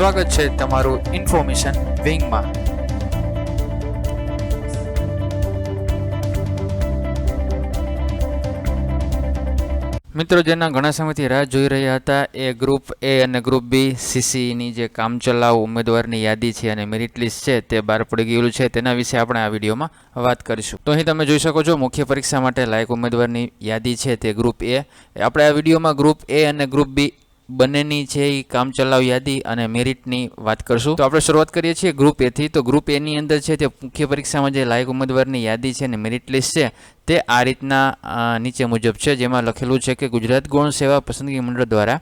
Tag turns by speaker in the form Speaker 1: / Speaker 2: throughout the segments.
Speaker 1: સ્વાગત છે તમારું ઇન્ફોર્મેશન વિંગમાં. મિત્રો, જેના ઘણા સમયથી રાહ જોઈ રહ્યા હતા, એ ગ્રુપ એ અને ગ્રુપ બી સીસીની જે કામચલાઉ ઉમેદવારની યાદી છે અને મેરિટ લિસ્ટ છે, તે બહાર પડી ગયેલું છે. તેના વિશે આપણે આ વિડીયોમાં વાત કરીશું. તો અહીં તમે જોઈ શકો છો, મુખ્ય પરીક્ષા માટે લાયક ઉમેદવારની યાદી છે તે ગ્રુપ એ આપણે આ વિડીયોમાં ગ્રુપ એ અને ગ્રુપ બી બંનેની છે એ કામચલાઉ યાદી અને મેરિટની વાત કરશું. તો આપણે શરૂઆત કરીએ છીએ ગ્રુપ એથી તો ગ્રુપ એની અંદર છે તે મુખ્ય પરીક્ષામાં જે લાયક ઉમેદવારની યાદી છે અને મેરિટ લિસ્ટ છે, તે આ રીતના નીચે મુજબ છે. જેમાં લખેલું છે કે ગુજરાત ગૌણ સેવા પસંદગી મંડળ દ્વારા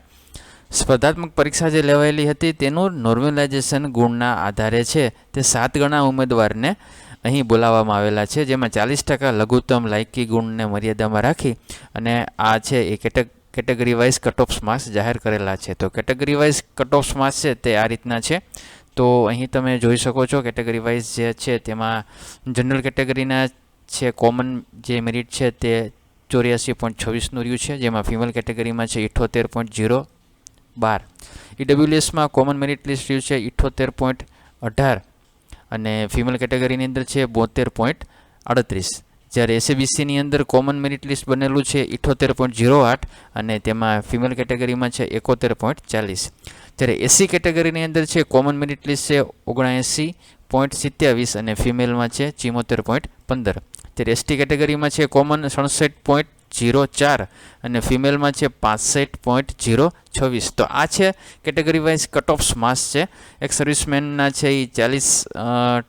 Speaker 1: સ્પર્ધાત્મક પરીક્ષા જે લેવાયેલી હતી તેનું નોર્મલાઇઝેશન ગુણના આધારે છે. તે સાત ગણા ઉમેદવારને અહીં બોલાવવામાં આવેલા છે. જેમાં ચાલીસ ટકા લઘુત્તમ લાયકી ગુણને મર્યાદામાં રાખી અને આ છે એ કેટેગ category wise cut off marks જાહેર કરેલા છે. તો category wise cut off marks છે તે આ રીતના છે. તો અહીં તમે જોઈ શકો છો કેટેગરી વાઇઝ જે છે તેમાં જનરલ કેટેગરીના છે કોમન જે મેરિટ છે તે ચોર્યાસી પોઈન્ટ છવ્વીસનું રહ્યું છે. જેમાં ફિમેલ કેટેગરીમાં છે ઇઠોતેર પોઈન્ટ જીરો બાર. ઈડબ્લ્યુએસમાં કોમન મેરિટ લિસ્ટ રહ્યું છે ઇઠોતેર પોઈન્ટ અઢાર. અને ફિમેલ કેટેગરીની અંદર છે બોતેર પોઈન્ટ આડત્રીસ. જ્યારે એસએબીસીની અંદર કોમન મેરિટ લિસ્ટ બનેલું છે ઇઠોતેર પોઈન્ટ ઝીરો આઠ અને તેમાં ફિમેલ કેટેગરીમાં છે એકોતેર પોઈન્ટ ચાલીસ. જ્યારે એસી કેટેગરીની અંદર છે કોમન મેરિટ લિસ્ટ છે ઓગણએંસી પોઈન્ટ સિત્યાવીસ અને ફિમેલમાં છે ચિમોતેર પોઈન્ટ પંદર. ત્યારે એસટી કેટેગરીમાં છે કોમન સડસઠ પોઈન્ટ જીરો ચાર અને ફિમેલમાં છે પાસઠ પોઈન્ટ જીરો છવ્વીસ. તો આ છે category wise cut off marks છે એક સર્વિસમેનના છે એ ચાલીસ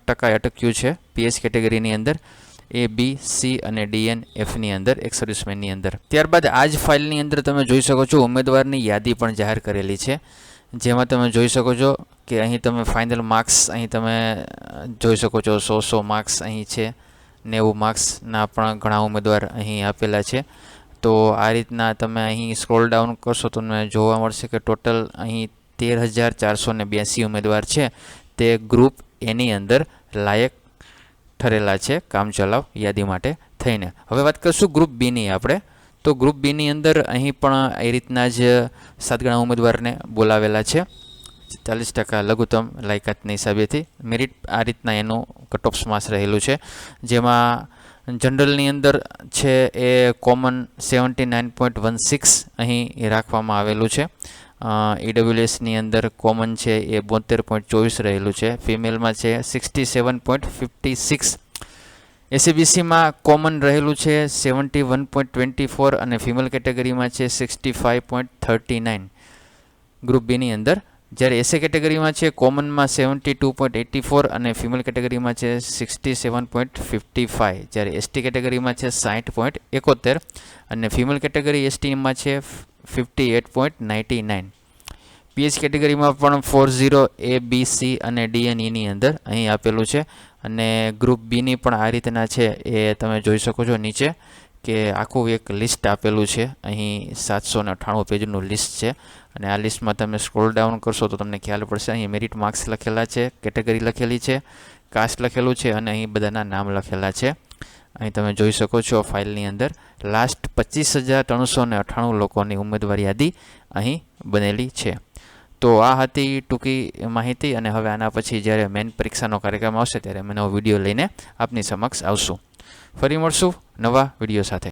Speaker 1: ટકા અટક્યું છે પીએસ કેટેગરીની અંદર. એ બી સી અને ડીએન એફની અંદર એક સર્વિસમેનની અંદર. ત્યારબાદ આ જ ફાઇલની અંદર તમે જોઈ શકો છો ઉમેદવારની યાદી પણ જાહેર કરેલી છે. જેમાં તમે જોઈ શકો છો કે અહીં તમે ફાઇનલ માર્ક્સ અહીં તમે જોઈ શકો છો. સો સો માર્ક્સ અહીં છે. નેવું માર્ક્સના પણ ઘણા ઉમેદવાર અહીં આપેલા છે. તો આ રીતના તમે અહીં સ્ક્રોલ ડાઉન કરશો તો તમને જોવા મળશે કે ટોટલ અહીં તેર હજાર ચારસો ને બ્યાસી ઉમેદવાર છે. તે ગ્રુપ એની અંદર લાયક ઠરેલા છે કામચલાઉ યાદી માટે થઈને. હવે વાત કરીશું ગ્રુપ બીની આપણે. તો ગ્રુપ બીની અંદર અહીં પણ એ રીતના જ સાત ગણા ઉમેદવારને બોલાવેલા છે. ચાલીસ ટકા લઘુત્તમ લાયકાતની હિસાબેથી મેરિટ આ રીતના એનું કટ ઓફ માર્ક્સ રહેલું છે. જેમાં જનરલની અંદર છે એ common seventy nine point one six અહીં રાખવામાં આવેલું છે. ઈડબ્લ્યુએસની અંદર કોમન છે એ બોતેર પોઈન્ટ ચોવીસ રહેલું છે. ફિમેલમાં છે sixty seven point fifty six એસીબીસીમાં common રહેલું છે seventy one point twenty four અને ફિમેલ કેટેગરીમાં છે sixty five point thirty nine group બીની અંદર, જ્યારે એસી કેટેગરીમાં છે કોમનમાં seventy two point eighty four અને ફિમેલ કેટેગરીમાં છે sixty seven point fifty five જ્યારે એસટી કેટેગરીમાં છે સાઠ પોઈન્ટ એકોતેર અને ફિમેલ કેટેગરી એસટીમાં છે fifty eight point ninety nine PH કેટેગરીમાં પણ four zero A B C અને ડીએનઈની અંદર અહીં આપેલું છે. અને ગ્રુપ બીની પણ આ રીતના છે એ તમે જોઈ શકો છો નીચે કે આખું એક લિસ્ટ આપેલું છે. અહીં સાતસો ને અઠ્ઠાણું પેજનું લિસ્ટ છે. અને આ લિસ્ટમાં તમે સ્ક્રોલ ડાઉન કરશો તો તમને ખ્યાલ પડશે અહીં મેરિટ માર્ક્સ લખેલા છે કેટેગરી લખેલી છે કાસ્ટ લખેલું છે અને અહીં બધાના નામ લખેલા છે. અહીં તમે જોઈ શકો છો ફાઇલની અંદર લાસ્ટ પચીસ હજાર ત્રણસો ને અઠ્ઠાણું લોકોની ઉમેદવાર યાદી અહીં બનેલી છે. તો આ હતી ટૂંકી માહિતી અને હવે આના પછી જ્યારે મેન પરીક્ષાનો કાર્યક્રમ આવશે ત્યારે અમે નવો વીડિયો લઈને આપની સમક્ષ આવશું. ફરી મળશું નવા વીડિયો સાથે.